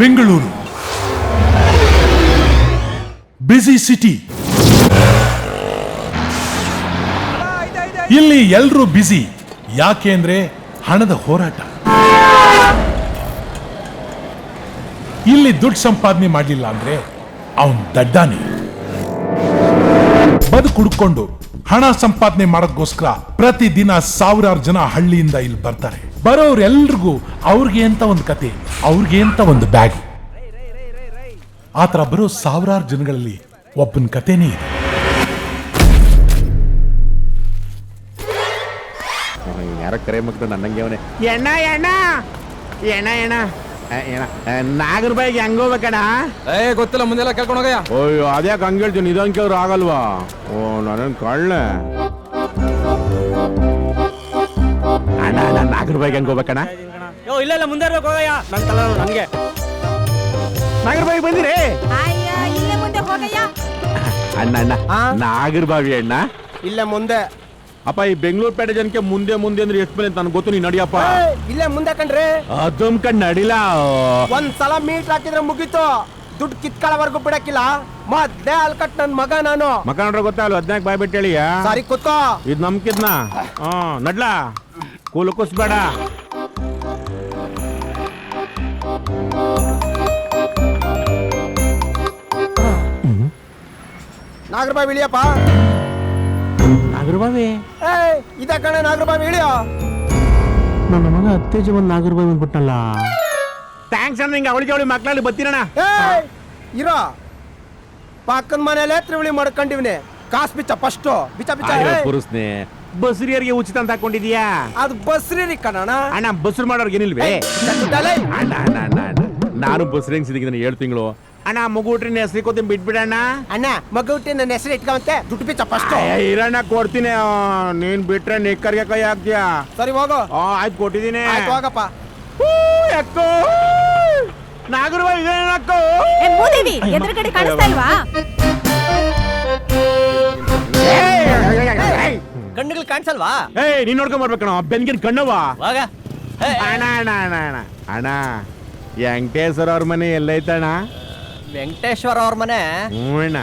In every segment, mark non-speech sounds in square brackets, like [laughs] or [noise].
ಬೆಂಗಳೂರು. ಬಿಸಿ city ಇಲ್ಲಿ ಎಲ್ರೂ busy ಯಾಕೆ ಅಂದ್ರೆ ಹಣದ ಹೋರಾಟ. ಇಲ್ಲಿ ದುಡ್ಡು ಸಂಪಾದನೆ ಮಾಡಲಿಲ್ಲ ಅಂದ್ರೆ ಅವನ್ ದಡ್ಡಾನೆ. ಬದುಕು ಹುಡ್ಕೊಂಡು ಹಣ ಸಂಪಾದನೆ ಮಾಡೋದಕ್ಕೋಸ್ಕರ ಪ್ರತಿದಿನ ಸಾವಿರಾರು ಜನ ಹಳ್ಳಿಯಿಂದ ಇಲ್ಲಿ ಬರ್ತಾರೆ. ಬರೋರೆಲ್ರಿಗೂ ಅವ್ರಿಗೆ ಅಂತ ಒಂದು ಕತೆ ಅವ್ರಿಗೆ ಅಂತ ಒಂದು ಬ್ಯಾಗ್. ಆ ಥರ ಬರೋ ಸಾವಿರಾರು ಜನಗಳಲ್ಲಿ ಒಬ್ಬನ ಕತೆನೇ ಇದೆ. ಯಾರ ಕರೆ ಮಕ್ಕಳು ನನ್ನಂಗೆ ಅವನೇ. ಎಣ್ಣ ಎಣ್ಣ ಎಣ್ಣ ಎಣ್ಣ. ನಾಗರ ಬಾಯಿಗೆ ಹೆಂಗ್ ಹೋಗ್ಬೇಕಣ್ಣ? ಏ ಗೊತ್ತಿಲ್ಲ ಮುಂದೆಲ್ಲ ಕೇಳ್ಕೊಂಡು ಹೋಗಯ್ಯ. ಅಯ್ಯೋ ಅದ್ಯಾಕೆ ಹಂಗೆ ಹೇಳ್ತೀನಿ ಇದಂಕೆ ಕೇಳಿದ್ರೆ ಆಗಲ್ವಾ? ಓ ನಾನೇನು ಕಳ್ಳೆ. ಅಣ್ಣ ಅಣ್ಣ ನಾಗರ ಬಾಯಿಗೆ ಹೆಂಗ್ ಹೋಗ್ಬೇಕಣ್ಣ? ಯೋ ಇಲ್ಲ ಇಲ್ಲ ಮುಂದೆ ಇರ್ಬೇಕು ಹೋಗಯ್ಯ. ನನ್ನ ತಲೆ ನನ್ಗೆ. ನಾಗರ ಬಾಯಿಗೆ ಬಂದಿರಿ? ಅಯ್ಯ ಇಲ್ಲೇ ಮುಂದೆ ಹೋಗಯ್ಯ. ಅಣ್ಣ ಅಣ್ಣ ಆ? ನಾಗರ ಬಾವಿ ಅಣ್ಣ. ಇಲ್ಲ ಮುಂದೆ. ಅಪ್ಪ ಈ ಬೆಂಗಳೂರು ಪೇಟೆ ಜನಕ್ಕೆ ಮುಂದೆ ಮುಂದೆ ಅಂದ್ರೆ ಎಷ್ಟು ಮೇಲೆ ನನಗೆ ಗೊತ್ತು ನೀ ನಡಿಯಪ್ಪ. ಇಲ್ಲೇ ಮುಂದೆ ಕಣ್ರಿ. ಅದಮ್ ಕಣ್ ನಡಿಲ್ಲ ಒಂದ್ ಸಲ ಮೀಟ್ ಹಾಕಿದ್ರೆ ಮುಗೀತು. ದುಡ್ಡು ಕಿತ್ಕೊಳ್ಳೋವರೆಗೂ ಬಿಡಕ್ಕಿಲ್ಲ. ಮೊದ್ಲೇ ಅಲ್ಕಟ್ ನನ್ ಮಗ ನಾನು. ಮಗ ನೋಡ್ರೆ ಗೊತ್ತಾಗಲ್ಲ ಹದಿನಾಲ್ಕು ಬಾಯ್ ಬಿಟ್ಟು ಹೇಳಿ ಸಾರಿ ಕೂತ್ಕೋ. ಇದು ನಮ್ಕಿದ್ನ ಹಾ ನಡ್ಲಾ. ಕೂಲು ಕುಸ್ಬೇಡ. ನಾಗರಬಾವಿ ಇಳಿಯಪ್ಪ ನಾಗರಬಾವಿ? ಏಯ್ ಇದ ಕಣ ನಾಗರಬಾವಿ ಇಳಿಯೋ. ನನ್ನ ಮಗ ಅತ್ತೇಜ ಒಂದು ನಾಗರಬಾವಿ ಬಂದ್ಬಿಟ್ಟಲ್ಲ ಥ್ಯಾಂಕ್ಸ್ ಅಣ್ಣ ಹಿಂಗೆ ಅವಳಿಗೆ ಅವಳಿ ಮಕ್ಕಳಲ್ಲಿ ಬತ್ತೀರಣ್ಣ ಏಯ್ ಇರೋ. ಪಕ್ಕದ ಮನೇಲೆ ತ್ರಿವಳಿ ಮಾಡ್ಕೊಂಡಿವ್ನಿ. ಕಾಸ್ ಬಿಚ್ಚ ಫಸ್ಟು ಬಿಚ್ಚ ಬಿಚ್ಚ. ಪುರುಸ್ನೆ. ಬಸ್ರಿಯರಿಗೆ ಉಚಿತ ಅಂತ ಹಾಕೊಂಡಿದ್ಯಾ? ಅದು ಬಸ್ರಿ ರೀ ಕಣಣ ಅಣ್ಣ ಬಸ್ರು ಮಾಡೋರ್ಗೆ ಏನಿಲ್ವೇ ನಾನು ಬಸ್ರಿ ಹೆಂಗ್ ಸಿದ್ದೀನಿ ಏಳು ತಿಂಗಳು. ಅಣ್ಣ ಮಗುಟ್ರಿ ಹೆಸರಿ ಹೆಸರು ಕೊತ್ತೀನಿ ಬಿಟ್ಬಿಡಣ್ಣ ಅಣ್ಣ ಮಗುಟ್ರಿ ನನ್ನ ಹೆಸರು ಇಟ್ಕೊಂತೆ ದುಡ್ಡು ಬಿಚ್ಚ ಫಸ್ಟು ಏ, ಇರಣ್ಣ ಕೊಡ್ತೀನಿ. ನೀನು ಬಿಟ್ರೆ ನಿಕ್ಕರ್ಗೆ ಕೈ ಹಾಕ್ತೀಯಾ? ಸರಿ ಹೋಗು. ಆ, ಆಯ್ತು ಕೊಟ್ಟಿದ್ದೀನಿ. ಆಯ್ತು ಹೋಗಪ್ಪ. ನಾಗರಬಾವಿ ಅಕ್ಕೋ. ಏ ಮೂದೇವಿ ಎದುರುಗಡೆ ಕಾಣಿಸ್ತಾ ಇಲ್ವಾ? ಕಣ್ಣುಗಳು ಕಾಣಿಸಲ್ವಾ? ಏಯ್ ನೀನ್ ನೋಡ್ಕೊಂಡ್ ಬರ್ಬೇಕಣ ಬೆನ್ಗಿನ ಕಣ್ಣವ ಹೋಗ. ಅಣ್ಣ ಅಣ್ಣ ಅಣ್ಣ ಅಣ್ಣ. ಅಣ್ಣ ವೆಂಕಟೇಶ್ವರ ಅವ್ರ ಮನೆ ಎಲ್ಲೈತಣ್ಣ? ವೆಂಕಟೇಶ್ವರ ಅವ್ರ ಮನೆ ಹ್ಞೂ ಅಣ್ಣ.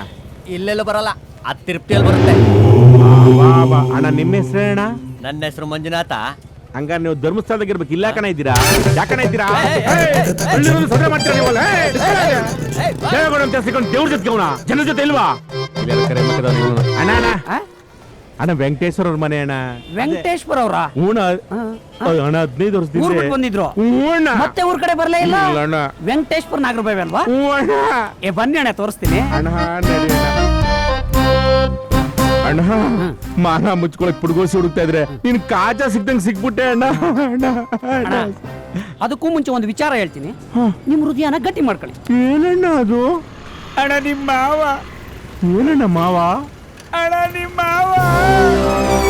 ಇಲ್ಲೆಲ್ಲ ಬರಲ್ಲ. ಆ ತಿರುಪ್ತಿಯಲ್ಲಿ ಬರುತ್ತೆ. ಬಾ, ಬಾ. ಅಣ್ಣ ನಿಮ್ಮ ಹೆಸರು ಅಣ್ಣ? ನನ್ನ ಹೆಸರು ಮಂಜುನಾಥ. ಹಂಗ ನೀವು ಧರ್ಮಸ್ಥಳದಾಗ ಇರ್ಬೇಕು. ಇಲ್ಲ ಕಣ ಇದ್ದೀರಾ? ಯಾಕಣ ಇದ್ದೀರಾ? ಮಾಡ್ತೀರಾ ನೀವಲ್ಲ? ಅಂತ ಸಿಕ್ಕೊಂಡು ದೇವ್ರ ಜೊತೆ ಜನ ಜೊತೆ ಇಲ್ವಾ. ಅಣ್ಣ ಅಣ್ಣ. ಅಣ್ಣ ವೆಂಕಟೇಶ್ವರ ಅವ್ರ ಮನೆ ಅಣ್ಣ. ವೆಂಕಟೇಶ್ವರ ಅವರ? ಹೂಣ ಅಣ್ಣ ಹದಿನೈದು ವರ್ಷದಿಂದ ಊರ್ ಬಿಟ್ಟು ಬಂದಿದ್ರು. ಹೂಣ. ಮತ್ತೆ ಊರ್ ಕಡೆ ಬರ್ಲೇ ಇಲ್ಲ? ಇಲ್ಲ ಅಣ್ಣ. ವೆಂಕಟೇಶ್ವರ ನಾಗರಬಾವಿ ಅಲ್ವಾ? ಏ ಬನ್ನಿ ಅಣ್ಣ ತೋರಿಸ್ತೀನಿ. ಅಣ್ಣ ನಡಿ ಅಣ್ಣ. ಅಣ್ಣ ಮಾನ ಮುಚ್ಕೊಳಕ್ ಪುಡ್ಗೋಸಿ ಹುಡುಕ್ತಾ ಇದ್ರೆ ನೀನ್ ಕಾಜ ಸಿಕ್ದಂಗ್ ಸಿಕ್ಬಿಟ್ಟೆ ಅಣ್ಣ. ಅಣ್ಣ ಅಣ್ಣ. ಅದಕ್ಕೂ ಮುಂಚೆ ಒಂದು ವಿಚಾರ ಹೇಳ್ತೀನಿ. ನಿಮ್ಮ ಹೃದಯನ ಗಟ್ಟಿ ಮಾಡ್ಕೊಳ್ಳಿ. ಏನಣ್ಣ ಅದು? ಅಣ್ಣ ನಿಮ್ಮ ಮಾವ. ಏನಣ್ಣ ಮಾವ? ಅಣ್ಣ ನಿಮ್ ಮಾವ ಮಾವ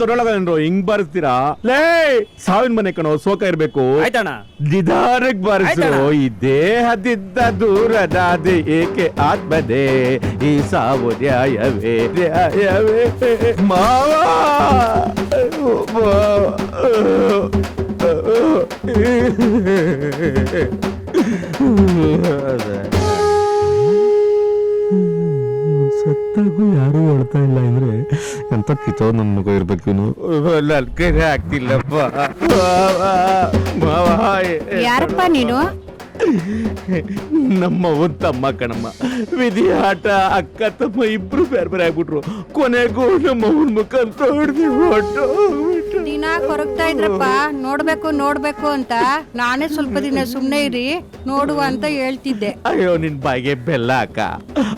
ದೊಡ್ಡೊಳಗೇನ್ರು ಹಿಂಗ್ ಬಾರಿಸ್ತೀರಾ? ಲೇ ಸಾವಿನ ಮನೆ ಕಣೋ ಸೋಕ ಇರ್ಬೇಕು. ಆಯ್ತಣ್ಣ. ನಿಧಾನಕ್ ಬಾರಿಸು. ಈ ದೇಹದಿದ್ದ ದೂರದಾದೆ ಏಕೆ ಆತ್ಮದೆ ಈ ಸಾವು ನ್ಯಾಯವೇ ನ್ಯಾಯವೇ? ಮಾವ! ಸತ್ತಾಗೂ ಯಾರು ಹೇಳ್ತಾ ಇಲ್ಲ ಅಂದ್ರೆ ಎಂತ ಕಿತೋ ನನ್ನ ಮಗ ಇರ್ಬೇಕು ಆಗ್ತಿಲ್ಲಪ್ಪ. ಮಾವ ಯಾರಪ್ಪ ನೀನು? ನಮ್ಮ ತಮ್ಮ ಕಣಮ್ಮ. ವಿಧಿ ಆಟ ಅಕ್ಕ ತಮ್ಮ ಇಬ್ರು ಬೇರೆ ಬೇರೆ ಆಗ್ಬಿಟ್ರು. ಕೊನೆಗೂ ನಮ್ಮ ಅವನ ಮುಖ ನೋಡ್ದಿ ಹೊಟ್ಟು. ದಿನ ಕೊರಗ್ತಾ ಇದ್ರಪ್ಪ, ನೋಡ್ಬೇಕು ನೋಡ್ಬೇಕು ಅಂತ. ನಾನೇ ಸ್ವಲ್ಪ ದಿನ ಸುಮ್ನೆ ಇರಿ, ನೋಡುವ ಅಂತ ಹೇಳ್ತಿದ್ದೆ. ಅಯ್ಯೋ, ನಿನ್ ಬಾಯಿಗೆ ಬೆಲ್ಲ ಅಕ್ಕ.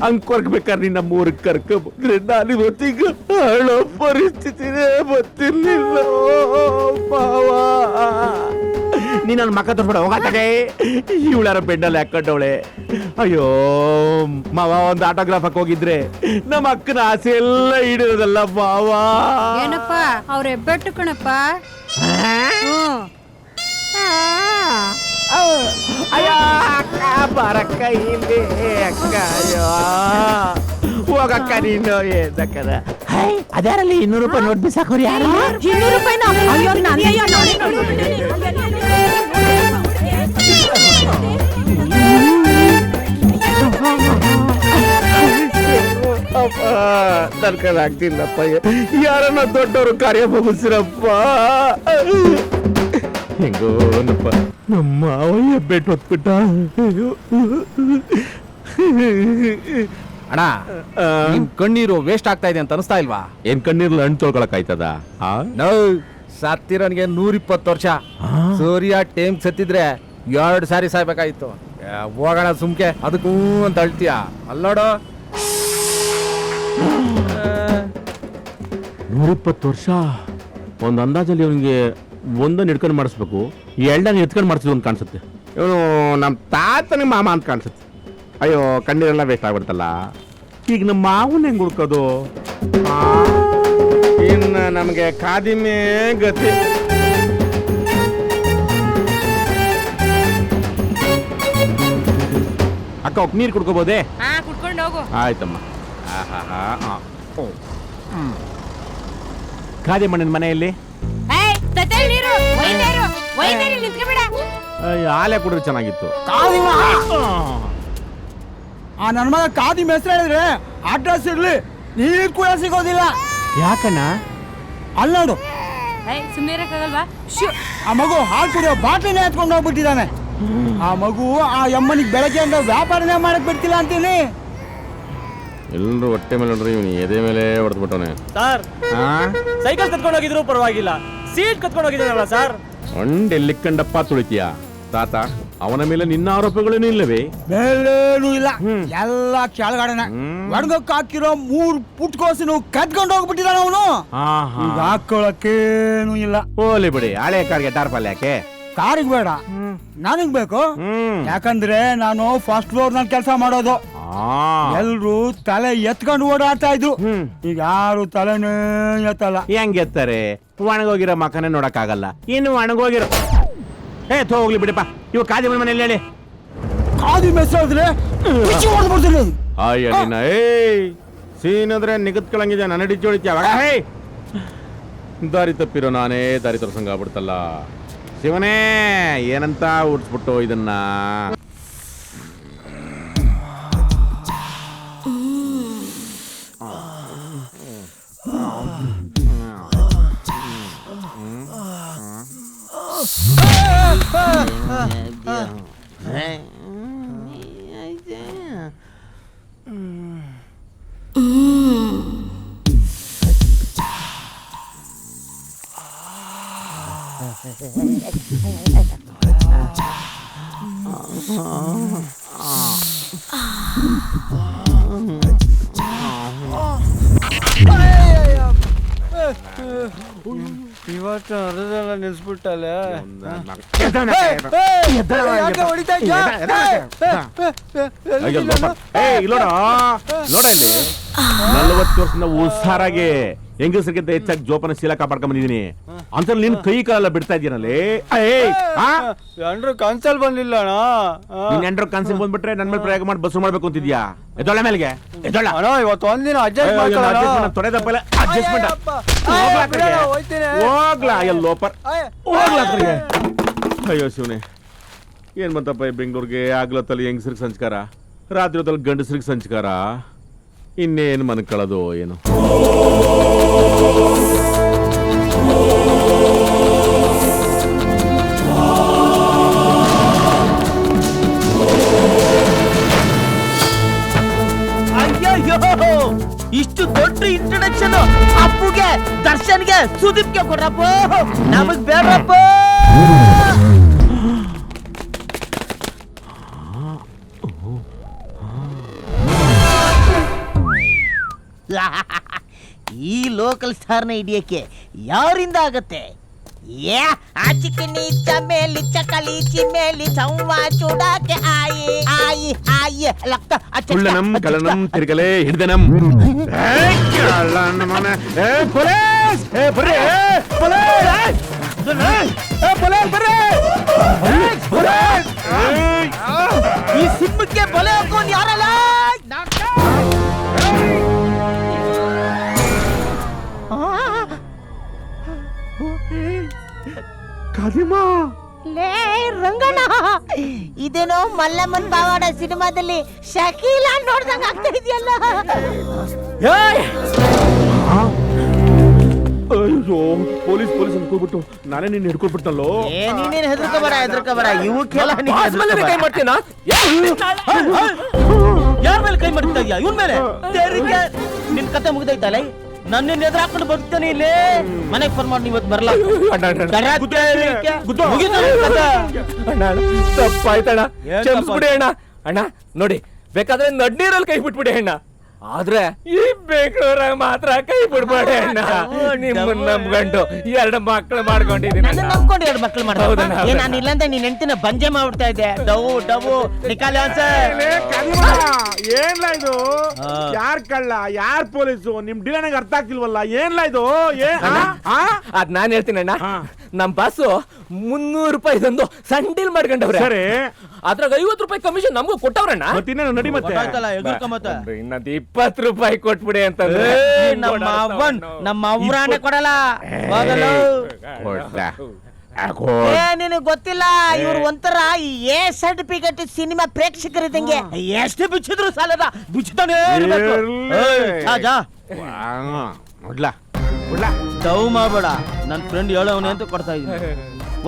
ಹಂಗ್ ಕೊರ್ಕ್ಬೇಕಾದ್ರೆ ನಿನ್ನ ಮೂರಕ್ಕೆ ಕರ್ಕ ಬಂದ್ರೆ ನಾನು ಇವತ್ತೀಗ ಹಳೋ ಪರಿಸ್ಥಿತಿನೇ ಗೊತ್ತಿರ್ಲಿಲ್ಲ ಮಾವ ನೀ ನನ್ನ ಮಕ್ಕ ತೋರ್ಸ್ಬೇಡ ಹೋಗತ್ತಾಗೆ ಇವಳಾರ ಬೆಡ್ಡಲ್ಲಿ ಹಾಕೊಂಡವಳೆ. ಅಯ್ಯೋ ಮಾವ ಒಂದು ಆಟೋಗ್ರಾಫಕ್ ಹೋಗಿದ್ರೆ ನಮ್ಮ ಅಕ್ಕನ ಆಸೆ ಎಲ್ಲ ಈಡಿರೋದಲ್ಲ ಮಾವ. ಏನಪ್ಪ ಅವ್ರ ಹೆಬ್ಬೆಟ್ಟು ಕಣಪ್ಪ. ಹ್ಮ್ ಅಯ್ಯೋ ಅಕ್ಕ ಬರಕ್ಕ ಇಲ್ಲಿ ಅಕ್ಕ ಅಯ್ಯೋ. ಹೋಗಕ್ಕ ನೀನು ಏದಕ್ಕದ ಅದ್ಯಾರಲ್ಲಿ ಇನ್ನೂರು ರೂಪಾಯಿ ನೋಟ್ ಬಿಸಾಕೋರಿ ಯಾರು? ಇನ್ನೂರು ರೂಪಾಯಿನ ಅಯ್ಯೋ ಅಯ್ಯೋ, ಆಗ್ತಿಲ್ಲಪ್ಪ ಯಾರನ್ನ ದೊಡ್ಡವರು ಕಾರ್ಯ ಮುಗಿಸಿರಪ್ಪ ಹೆಂಗೋನಪ್ಪ ನಮ್ಮ ಮಾವಯ್ಯ ಬೆಟ್ ಹೊತ್ಬಿಟ್ಟ. ಅಣ್ಣ ನಿಮ್ ಕಣ್ಣೀರು ವೇಸ್ಟ್ ಆಗ್ತಾ ಇದೆ ಅಂತ ಅನಿಸ್ತಾ ಇಲ್ವಾ? ಏನ್ ಕಣ್ಣೀರ್ಲ ಹಣ್ಣು ತೊಳ್ಕೊಳಕ್ ಆಯ್ತದ? ನೋ ಸತ್ತಿರೋನ್ಗೆ ನೂರಿಪ್ಪತ್ತು ವರ್ಷ. ಸೂರ್ಯ ಟೇಮ್ ಸತ್ತಿದ್ರೆ ಎರಡು ಸಾರಿ ಸಾಯ್ಬೇಕಾಗಿತ್ತು ಏ, ಹೋಗೋಣ ಸುಮ್ಕೆ. ಅದಕ್ಕೂ ಅಂತ ಅಳ್ತೀಯ? ಅಲ್ಲೋಡು. ನೂರಿಪ್ಪತ್ತು ವರ್ಷ. ಒಂದು ಅಂದಾಜಲ್ಲಿ ಅವನಿಗೆ ಒಂದನ್ನು ಹಿಡ್ಕೊಂಡು ಮಾಡಿಸ್ಬೇಕು. ಎರಡನ್ನ ಎತ್ಕೊಂಡು ಮಾಡಿಸಿದ್ರು ಅಂತ ಕಾಣಿಸುತ್ತೆ. ಇವನು ನಮ್ಮ ತಾತನ ಮಾಮ ಅಂತ ಕಾಣಿಸುತ್ತೆ. ಅಯ್ಯೋ ಕಣ್ಣೀರೆಲ್ಲ ವೇಸ್ಟ್ ಆಗ್ಬಿಡ್ತಲ್ಲ ಈಗ ನಮ್ಮ ಮಾವನ ಹೆಂಗ್ ಹುಡ್ಕೋದು? ಆ, ಇನ್ನು ನಮಗೆ ಕಾದಿಮೆ ಗತಿ. ಅಕ್ಕ ಒಕ್ ನೀರು ಕುಡ್ಕೋಬೋದೇ? ಹಾ ಕುಡ್ಕೊಂಡು ಹೋಗು. ಆಯ್ತಮ್ಮ. ಆಹಾಹಾ, ಆ, ಓ. ಹ್ಮ್. ಖಾದಿ ಮಣ್ಣಿನ ಮನೆಯಲ್ಲಿ? ಏಯ್ ತಟ್ಟೆಲ್ ನೀರು ಒಯ್ದೇರು ಒಯ್ದೇರು ನಿಂತ್ಕೊಬೇಡ. ಅಯ್ಯೋ, ಆಲೆ ಕುಡಿದ್ರೆ ಚೆನ್ನಾಗಿತ್ತು. ಕಾದಿಮ ಆ ನನ್ನ ಮಗ ಕಾದಿ ಹೆಸರು ಹೇಳಿದ್ರೆ ಅಡ್ರೆಸ್ ಇರ್ಲಿ. ನೀರು ಕೂಡ ಸಿಗೋದಿಲ್ಲ. ಯಾಕಣ್ಣ? ಅಲ್ಲೋಡು ನೋಡು. ಏಯ್ ಸುಮ್ಮನೆ ಇರಕ್ಕಾಗಲ್ವಾ? ಆ ಮಗು ಹಾಲು ಕುಡಿಯೋ ಬಾಟ್ಲಿನೇ ಎತ್ಕೊಂಡು ಹೋಗ್ಬಿಟ್ಟಿದ್ದಾನೆ. ಆ ಮಗು ಆ ಯಮ್ಮನಿಗೆ ಬೆಳಗ್ಗೆಯಿಂದ ವ್ಯಾಪಾರನೇ ಮಾಡಕ್ ಬಿಡ್ತಿಲ್ಲ ಅಂತೀನಿ. ಎಲ್ಲರೂ ಹೊಟ್ಟೆ ಮೇಲೆ ನೋಡ್ರಿ ಇವನು ಎದೆ ಮೇಲೆ ಹೊಡೆದ್ಬಿಟ್ಟವನೆ. ಸರ್ ಸೈಕಲ್ ಕತ್ಕೊಂಡು ಹೋಗಿದ್ರು ಪರವಾಗಿಲ್ಲ. ಸೀಟ್ ಕತ್ಕೊಂಡು ಹೋಗಿದ್ರಲ್ಲ ಸರ್. ಒಂಡ್ ಎಲ್ಲಿಕ್ಕಂಡಪ್ಪ ತುಳಿತೀಯ? ತಾತ ಅವನ ಮೇಲೆ ನಿನ್ನ ಆರೋಪಗಳೇನು ಇಲ್ಲವೇ? ಬೇಳೇನು ಇಲ್ಲ. ಎಲ್ಲ ಕೆಳಗಡೆನೆ. ಒಣಗಕ್ ಹಾಕಿರೋ ಮೂರ್ ಪುಟ್ಕೋಸಿನು ಕದ್ಕೊಂಡು ಹೋಗ್ಬಿಟ್ಟಿದಾನ ಅವನು. ಈಗ ಹಾಕೊಳಕ್ಕೇನು ಇಲ್ಲ. ಹೋಲಿ ಬಿಡಿ ಹಳೆ ಕಾರ್ಗೆ ಟಾರ್ಪಲ್ ಯಾಕೆ? ಕಾರಿಗೆ ಬೇಡ. ನನಗ್ ಬೇಕು? ಹ್ಮ್. ಯಾಕಂದ್ರೆ ನಾನು ಫಸ್ಟ್ ಫ್ಲೋರ್ನಲ್ಲಿ ಕೆಲಸ ಮಾಡೋದು. ಆ. ಎಲ್ರು ತಲೆ ಎತ್ಕೊಂಡು ಓಡಾಡ್ತಾ ಇದ್ರು. ಹ್ಮ್. ಈಗ ಯಾರು ತಲೆನೇ ಎತ್ತಲ್ಲ. ಹೆಂಗ್ ಎತ್ತಾರೆ? ಒಣಗೋಗಿರೋ ಮಕನೇ ನೋಡಕ್ಕಾಗಲ್ಲ. ಇನ್ನು ಒಣಗೋಗಿರೋ ಏ ತೋ ಹೋಗ್ಲಿ ಬಿಡಪ್ಪ. ಇವ್ ಕಾದಿ ಮನೇಲಿ ಹೇಳಿ. ಕಾದಿ ಮೆಸ್ಸಾದ್ರೆ ಹೋದ್ರೆ ಹೊಡ್ದ್ಬಿಡ್ತೀನಿ. ಅಯ್ಯ ನಿನ್ನ ಏಯ್ ಸೀನದ್ರೆ ನಿಗದ್ಕೊಳಂಗಿದೆ ನನ್ನ ಹಿಡಿಚಿ ಹೊಡಿತ್ಯಾವ ಹೇ. ದಾರಿ ತಪ್ಪಿರೋ ನಾನೇ ದಾರಿ ತೋರ್ಸಂಗ ಆಗ್ಬಿಡ್ತಲ್ಲ. ಶಿವನೇ ಏನಂತ ಉಡ್ಸ್ಬಿಟ್ಟು ಇದನ್ನ ನೋಡ ಇಲ್ಲಿ ನಲವತ್ತು ವರ್ಷದಿಂದ ಉಸಾರಾಗಿ ಹೆಂಗಸರಿಗಿಂತ ಹೆಚ್ಚಾಗಿ ಜೋಪನ ಶೀಲ ಕಾಪಾಡ್ಕೊಂಡ್ ಬಂದಿದೀನಿ ಅಂತ ನಿನ್ ಕೈ ಕಾಲೆಲ್ಲ ಬಿಡ್ತಾ ಇದೀನಲ್ಲಿ ಎಂಡ್ರು ಕನ್ಸಲ್ ಬಂದಿಲ್ಲ ಅಣ್ಣ ನೀನ್ ಎಂಡ್ರ ಕನ್ಸಿಲ್ ಬಂದ್ಬಿಟ್ರೆ ನನ್ ಮೇಲೆ ಪ್ರಯೋಗ ಮಾಡಿ ಬಸ್ ಮಾಡ್ಬೇಕು ಅಂತಿದ್ಯಾ? ಎದ್ದೊಳ್ಳೆ ಮೇಲೆ ಎದೊಳ್ಳ ಇವತ್ತು ಒಂದಿನ ಅಡ್ಜಸ್ಟ್ಮೆಂಟ್ ಹೋಗ್ಲಾ ಎಲ್ಲೋಪರ್ ಹೋಗ್ಲಾ ಅತ್ಲಾಗೆ. ಅಯ್ಯೋ ಶಿವನೇ, ಏನ್ ಬಂತಪ್ಪ ಈ ಬೆಂಗಳೂರಿಗೆ? ಆಗ್ಲತ್ತಲ್ಲಿ ಹೆಂಗಸ್ರಿಗೆ ಸಂಸ್ಕಾರ? ರಾತ್ರಿ ಹೊತ್ತಲ್ಲಿ ಗಂಡಸ್ರಿಗೆ ಸಂಸ್ಕಾರ? ಇನ್ನೇನು ಮನ್ಕೊಳ್ಳೋದು ಏನು? ಇಷ್ಟು ದೊಡ್ಡ ಇಂಟ್ರಡಕ್ಷನ್ ಅಪ್ಪುಗೆ, ದರ್ಶನ್ಗೆ ಸುದೀಪ್ಗೆ ಕೊಡ್ರಪ್ಪ. ನಮಗ್ ಬೇಡಪ್ಪ ಈ ಲೋಕಲ್ ಸ್ಟಾರ್ನ ಹಿಡಿಯಕ್ಕೆ ಯಾರಿಂದ ಆಗತ್ತೆ ಏ ಆಚಿಕಿನಿ ಚಮೇಲಿ ಚಕಲಿ ಚಿಮೇಲಿ ಚೌವ ಚೂಡಾಕೆ ಆಯಿ ಆಯಿ ಆಯಿ ಲಕ್ಕ ಅಚ್ಚ ಕುಳ್ಳನಂ ಕಳನಂ ತಿರುಗಲೇ ಹಿಡ್ದನಂ ಏ, ಕಳ್ಳನ ಮನೆ. ಏ, ಪೊಲೀಸ್! ಏ, ಬರ್ರಿ, ಏ, ಪೊಲೀಸ್! ಏ, ಏ, ಪೊಲೀಸ್, ಬರ್ರಿ! ಏ, ಪೊಲೀಸ್! ಏಯ್! ಈ ಸಿಂಹಕ್ಕೆ ಬಲೆ ಹಾಕೊಂಡ್ ಯಾರಲ್ಲ ಕಾದಿಮಾ ಲೇ ರಂಗಣ್ಣ ಇದೇನೋ ಮಲ್ಲಮ್ಮನ್ ಬಾವಾಡ ಸಿನಿಮಾದಲ್ಲಿ ಶಕೀಲ ನೋಡ್ದಂಗ ಆಗ್ತಾ ಇದೆಯಲ್ಲ ಅಯ್ಯೋ ಪೊಲೀಸ್ ಪೊಲೀಸ್ ಅನ್ಕೊಳ್ಬಿಟ್ಟು ನಾನೇ ನಿನ್ನ ಹಿಡ್ಕೊಳ್ಬಿಟ್ಟಲ್ಲೋ ಏ ನೀನೇನ್ ಹೆದರ್ಕೋಬೇಡ ಹೆದರ್ಕೋಬೇಡ ಇವಕ್ಕೆಲ್ಲ ನೀನ್ ಕೈ. ಮಾಡ್ತೀನಾ ಯಾರ ಮೇಲೆ ಕೈ ಮಾಡ್ತಾ ಇದೀಯಾ ಇವನ್ ಮೇಲೆ ನಿನ್ ಕತೆ ಮುಗ್ದೈತಲ್ಲ ನನ್ನ ಎದುರು ಹಾಕೊಂಡು ಬದುಕ್ತಾನೆ ಇಲ್ಲಿ. ಮನೆಗೆ ಫೋನ್ ಮಾಡಿ ಇವತ್ತು ಬರಲ್ಲ ಅಣ್ಣ ತಪ್ಪಾಯ್ತಣ್ಣ. ಕ್ಷಮಿಸ್ಬಿಡಿ ಅಣ್ಣ. ಅಣ್ಣ ನೋಡಿ ಬೇಕಾದ್ರೆ ನಡ್ನೀರಲ್ಲಿ ಕೈ ಬಿಟ್ಬಿಡಿ ಅಣ್ಣ. ಆದ್ರೆ ಈ ಬೆಂಗಳೂರಾಗ ಮಾತ್ರ ಕೈ ಬಿಡ್ಬೇಡಿ ಅಣ್ಣ. ನಿಮ್ಮನ್ನ ನಂಬ್ಕೊಂಡು ಎರಡು ಮಕ್ಳು ಮಾಡ್ಕೊಂಡಿದ್ದೀನಿ ನನ್ನ. ನಂಬ್ಕೊಂಡು ಎರಡು ಮಕ್ಳು ಮಾಡ್ಬೋದು ಮಾಡ್ತಾರೆ ಹೌದಣ್ಣ. ನಾನು ಇಲ್ಲಂದ್ರೆ ನೀನ್ ಹೆಂಡತಿನ ಬಂಜೆ ಮಾಡ್ಬಿಡ್ತಾ ಇದ್ದೆ. ಡವು ಡವು ನಿಕಾಲಿ ಏನ್ಲ ಇದು? ಯಾರ್ ಕಳ್ಳ? ಯಾರ್ ಪೊಲೀಸು? ನಿಮ್ ಡಿಲ ನಂಗೆ ಅರ್ಥ ಆಗ್ತಿಲ್ವಲ್ಲ? ಏನ್ಲ ಇದು? ಏ ಆ? ಆ? ಅದ್ ನಾನ್ ಹೇಳ್ತೀನಿ ಅಣ್ಣ. ಹಾ. ನಮ್ ಬಾಸು ಮುನ್ನೂರು ರೂಪಾಯಿದೊಂದು ಸಂಡೀಲ್ ಮಾಡ್ಕೊಂಡವ್ರೆ. ಸರಿ. ಅದ್ರಾಗ ಐವತ್ತು ರೂಪಾಯಿ ಕಮಿಷನ್ ನಮಗೂ ಕೊಟ್ಟವ್ರಣ್ಣ. ಮತ್ತಿನ್ನೇನು ನಡಿ ಮತ್ತೆ? ಇನ್ನೊಂದ್ ಇಪ್ಪತ್ತು ರೂಪಾಯಿ ಕೊಟ್ಬಿಡಿ ಅಂತ ನಮ್ಮ ಅವ್ವನ್ ನಮ್ಮ ಅವ್ರಾನೆ ಕೊಡಲ್ಲ. ಹೋಗಲು. ಏ ನಿನಗ್ ಗೊತ್ತಿಲ್ಲ ಇವ್ರು ಒಂಥರ ಎ ಸರ್ಟಿಫಿಕೇಟ್ ಸಿನಿಮಾ ಪ್ರೇಕ್ಷಕರಿದ್ದಂಗೆ ಎಷ್ಟು ಬಿಚ್ಚಿದ್ರು ಸಾಲದ? ಬಿಚ್ಚತಾನೆ ಇರ್ಬೇಕು. ಏಯ್, ಜಾ, ಜಾ. ನೋಡ್ಲಾ ನೋಡ್ಲಾ ಡವ್ ಮಾಡಬೇಡ. ನನ್ನ ಫ್ರೆಂಡ್ ಹೇಳವನೆ ಅಂತ ಕೊಡ್ತಾ ಇದ್ದೀನಿ.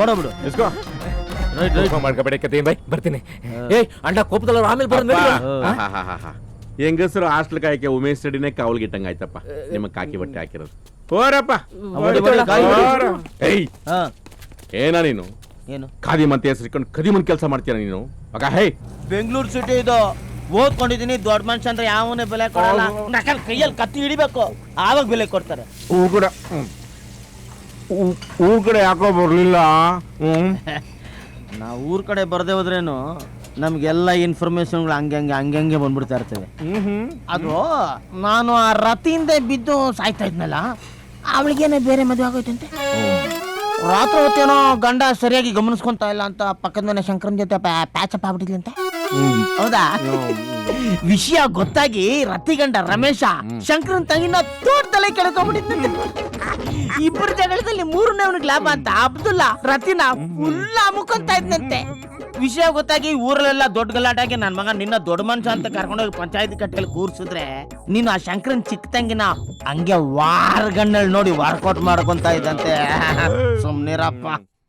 ಓಡಬಿಡು ಮಾಡ್ಕೋಬೇಡಿ ಕತೆ ಬೈ ಬರ್ತೀನಿ. ಏಯ್ ಅಣ್ಣ ಕೋಪದಲ್ಲ ಆಮೇಲೆ ಬರೋದು ಹೆಂಗಸರು ಹಾಸ್ಟೆಲ್ ಕಾಯಕ್ಕೆ ಉಮೇಶ್ ಸ್ಟಡಿನೇ ಕಾವಲ್ ಗಿಟ್ಟಂಗ ಆಯ್ತಪ್ಪ. ನಿಮಗೆ ಕಾಕಿ ಬಟ್ಟೆ ಹಾಕಿರೋದು. ಹೋರಪ್ಪ. ಹೋರ. ಏಯ್. ಹಾ. ಏನ ನೀನು? ಏನು? ಖಾದಿ ಮಂತೆ ಹೆಸರಿಕೊಂಡು ಕದಿಮನ್ ಕೆಲಸ ಮಾಡ್ತೀಯ ನೀನು? ಮಗ ಹೇ. ಬೆಂಗಳೂರು ಸಿಟಿ ಇದು. ಓದ್ಕೊಂಡಿದೀನಿ ದೊಡ್ಡ ಮನುಷ್ಯ ಅಂದ್ರೆ ಯಾವನೇ ಬೆಲೆ ಕೊಡಲ್ಲ. ನಕಲ್ ಕೈಯಲ್ಲಿ ಕತ್ತಿ ಹಿಡಿಬೇಕು. ಆವಾಗ ಬೆಲೆ ಕೊಡ್ತಾರೆ. ಊರ್ ಕಡೆ ಹ್ಮ್. ಊ- ಊರ್ ಕಡೆ ಯಾಕೋ ಬರ್ಲಿಲ್ಲ? ಹ್ಮ್. [laughs] ನಾವು ಊರ್ ಕಡೆ ಬರದೆ ಹೋದ್ರೇನು? ನಮ್ಗೆಲ್ಲ ಇನ್ಫಾರ್ಮೇಶನ್ಗಳು ಹಂಗೆ ಹಂಗೆ ಹಂಗೆ ಹಂಗೆ ಬಂದ್ಬಿಡ್ತಾ ಇರ್ತವೆ. ಅದು ನಾನು ಆ ರತಿಯಿಂದ ಬಿದ್ದು ಸಾಯ್ತಾ ಇದ್ನಲ್ಲ ಅವಳಿಗೇನೆ ಬೇರೆ ಮದುವೆ ಆಗೋಯ್ತಂತೆ? ರಾತ್ರಿ ಹೊತ್ತೇನೋ ಗಂಡ ಸರಿಯಾಗಿ ಗಮನಿಸ್ಕೊಂತ ಇಲ್ಲ ಅಂತ ಪಕ್ಕದ ಮನೆ ಶಂಕರನ್ ಜೊತೆ ಪ್ಯಾಚಪ್ ಅಂತ? ಹೌದಾ? ವಿಷಯ ಗೊತ್ತಾಗಿ ರತಿ ಗಂಡ ರಮೇಶ ಶಂಕರನ್ ತಂಗಿನ ತೋಟದಲ್ಲೇ ಕೆಳಕೊಂಡ್ಬಿಟ್ಟಿದ್ದ ಇಬ್ಬರು ಜಗಳದಲ್ಲಿ ಮೂರನೇ ಅವನಿಗೆ ಲಾಭ ಅಂತ ಅಬ್ದುಲ್ಲಾ ರತಿನ ಫುಲ್ ಅಮುಕೊಂತ ಇದ್ನಂತೆ. ವಿಷಯ ಗೊತ್ತಾಗಿ ಊರಲ್ಲೆಲ್ಲ ದೊಡ್ಡ ಗಲಾಟಾಗಿ ನನ್ ಮಗ ನಿನ್ನ ದೊಡ್ಡ ಮನುಷ್ಯ ಅಂತ ಕರ್ಕೊಂಡೋಗಿ ಪಂಚಾಯತಿ ಕಟ್ಟೆಯಲ್ಲಿ ಕೂರ್ಸಿದ್ರೆ ನೀನು ಆ ಶಂಕರನ್ ಚಿಕ್ಕ ತಂಗಿನ ಹಂಗೆ ವಾರ ಗಣ್ಣಲ್ಲಿ ನೋಡಿ ವರ್ಕೌಟ್ ಮಾಡ್ಕೊಂತ ಇದ್ದಂತೆ. ಸುಮ್ನಿರಪ್ಪ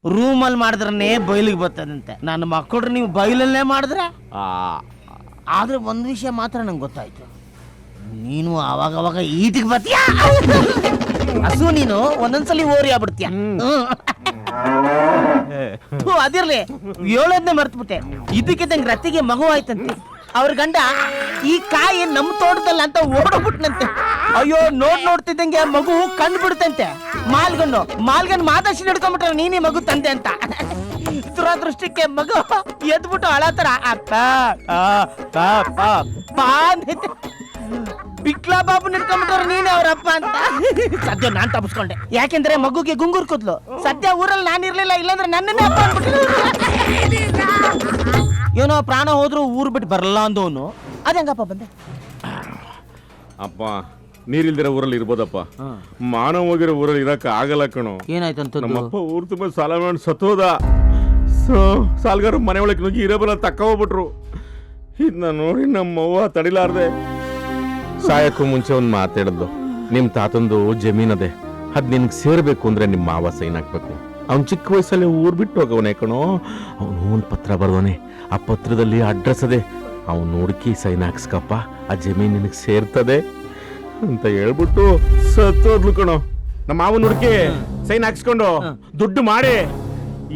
ರೂಮಲ್ಲಿ ಮಾಡಿದ್ರನೇ ಬಯಲಿಗೆ ಬರ್ತದಂತೆ. ನನ್ನ ಮಕ್ಕಳು ನೀವು ಬಯಲಲ್ಲೇ ಮಾಡಿದ್ರೆ? ಆ. ಆದ್ರೆ ಒಂದ್ ವಿಷಯ ಮಾತ್ರ ನಂಗೆ ಗೊತ್ತಾಯ್ತು. ನೀನು ಅವಾಗ ಅವಾಗ ಈಟಿಗೆ ಬರ್ತೀಯ? ಹಸು ನೀನು ಒಂದೊಂದ್ಸಲಿ ಓರಿ ಆಗ್ಬಿಡ್ತೀಯ? ಥು, ಅದಿರ್ಲಿ. ಏಳೋದ್ನೇ ಮರ್ತ್ಬಿಟ್ಟೆ. ಇದಕ್ಕಿದ್ದಂಗೆ ರತ್ತಿಗೆ ಮಗು ಆಯ್ತಂತೆ. ಅವ್ರ ಗಂಡ, ಈ ಕಾಯಿ ನಮ್ಮ ತೋಟದಲ್ಲ ಅಂತ ಓಡೋಗ್ಬಿಟ್ನಂತೆ. ಅಯ್ಯೋ, ನೋಡ್ ನೋಡ್ತಿದ್ದಂಗೆ ಮಗು ಕಣ್ಣು ಬಿಡ್ತಂತೆ. ಮಾಲ್ಗಣ್ಣು ಮಾಲ್ಗನ್ ಮಾತಾಡ್ಸಿ ಹಿಡ್ಕೊಂಡ್ಬಿಟ್ರೆ ನೀನೇ ಮಗು ತಂದೆ ಅಂತ. ದುರದೃಷ್ಟಕ್ಕೆ ಮಗು ಎದ್ಬಿಟ್ಟು ಅಳತರ ಅಪ್ಪ. ಬಿಕ್ಲಾ ಬಾಬು ನಿಂತ್ಕೊಂಡ್ಬಿಟ್ಟವ್ರು ನೀನೇ ಅವರಪ್ಪ ಅಂತ. ಸದ್ಯ ನಾನ್ ತಪ್ಪಿಸ್ಕೊಂಡೆ ಯಾಕೆಂದ್ರೆ ಮಗುಗೆ ಗುಂಗುರ್ ಕೂದ್ಲು. ಸದ್ಯ ಊರಲ್ಲಿ ನಾನು ಇರ್ಲಿಲ್ಲ ಇಲ್ಲಾಂದ್ರೆ ನನ್ನನ್ನೇ ಅಪ್ಪ. ಏನೋ ಪ್ರಾಣ ಹೋದ್ರು ಊರ್ ಬಿಟ್ಟು ಬರಲ್ಲ ಅಂದವನು. ಅದಂಗಪ್ಪ ಬಂದೆ? ಅಪ್ಪ ನೀರಿಲ್ದಿರೋ ಊರಲ್ಲಿ ಇರ್ಬೋದಪ್ಪ. ಮಾನವ ಹೋಗಿರೋ ಊರಲ್ಲಿ ಇರಕ್ಕೆ ಆಗಲ್ಲ ಕಣೋ. ಏನಾಯ್ತಂತ ನಮ್ಮಪ್ಪ ಊರ್ ತುಂಬ ಸಾಲ ಮಾಡಿ ಸತ್ತೋದ. ಸೊ ಸಾಲ್ಗಾರ ಮನೆ ಒಳಗೆ ನುಗ್ಗಿ ಇರಬಲ್ಲ ತಕ್ಕ ಹೋಗ್ಬಿಟ್ರು. ಇದನ್ನ ನೋಡಿ ನಮ್ಮವ್ವ ತಡಿಲಾರ್ದೆ. ಸಾಯಕ್ಕೂ ಮುಂಚೆ ಒಂದು ಮಾತಾಡಿದ್ದು ನಿಮ್ಮ ತಾತಂದು ಜಮೀನದೆ. ಅದು ನಿನಗೆ ಸೇರಬೇಕು ಅಂದ್ರೆ ನಿಮ್ಮ ಮಾವ ಸೈನ್ ಹಾಕ್ಬೇಕು. ಅವ್ನು ಚಿಕ್ಕ ವಯಸ್ಸಲ್ಲಿ ಊರ್ ಬಿಟ್ಟು ಹೋಗವನೆ ಕಣೋ. ಅವನು ಒಂದು ಪತ್ರ ಬರ್ದವನೆ ಆ ಪತ್ರದಲ್ಲಿ ಅಡ್ರೆಸ್ ಅದೇ. ಅವನು ಹುಡುಕಿ ಸೈನ್ ಹಾಕ್ಸ್ಕಪ್ಪ. ಆ ಜಮೀನು ನಿನಗೆ ಸೇರ್ತದೆ ಅಂತ ಹೇಳ್ಬಿಟ್ಟು ಸತ್ತೋದ್ಲು ಕಣೋ. ನಮ್ಮ ಮಾವನ ಹುಡುಕಿ ಸೈನ್ ಹಾಕ್ಸ್ಕೊಂಡು ದುಡ್ಡು ಮಾಡಿ.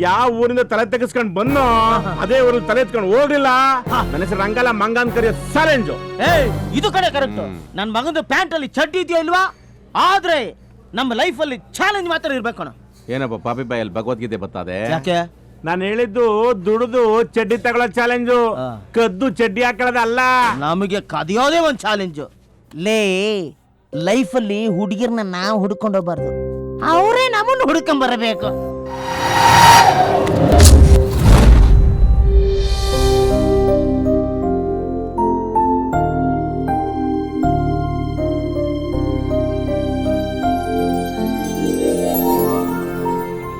ಯಾವ ಊರಿಂದ ತಲೆ ತೆಗೆಸ್ಕೊಂಡು ಬಂದೋ ಅದೇ ಊರಲ್ಲಿ ತಲೆ ಎತ್ಕೊಂಡು ಹೋಗ್ಲಿಲ್ಲ. ನನ್ನ ಹೆಸರು ರಂಗಲ ಮಂಗ ಅಂತ ಕರೆಯೋ ಸರೆಂಜು ಏಯ್ ಇದು ಕಡೆ ಕರೆಕ್ಟ್. ನನ್ನ ಮಗನ ಪ್ಯಾಂಟ್ ಅಲ್ಲಿ ಚಡ್ಡಿ ಇದೆಯಾ ಇಲ್ವಾ? ಆದ್ರೆ ನಮ್ಮ ಲೈಫ್ ಅಲ್ಲಿ ಚಾಲೆಂಜ್ ಮಾತ್ರ ಇರ್ಬೇಕು ಏನಪ್ಪ ಪಾಪಿ ಬಾಯಲ್ಲಿ ಭಗವದ್ಗೀತೆ ಬರ್ತದೆ ಯಾಕೆ? ನಾನು ಹೇಳಿದ್ದು ದುಡಿದು ಚಡ್ಡಿ ತಗೊಳ್ಳೋ ಚಾಲೆಂಜು. ಕದ್ದು ಚಡ್ಡಿ ಹಾಕೊಳ್ಳೋದಲ್ಲ ನಮಗೆ ಕದಿಯೋದೇ ಒಂದು ಚಾಲೆಂಜು. ಲೇ ಲೈಫಲ್ಲಿ ಹುಡುಗಿರ್ನ ನಾವು ಹುಡ್ಕೊಂಡು ಹೋಗ್ಬಾರ್ದು. ಅವರೇ ನಮ್ಮನ್ನು ಹುಡ್ಕೊಂಡ್ ಬರಬೇಕು.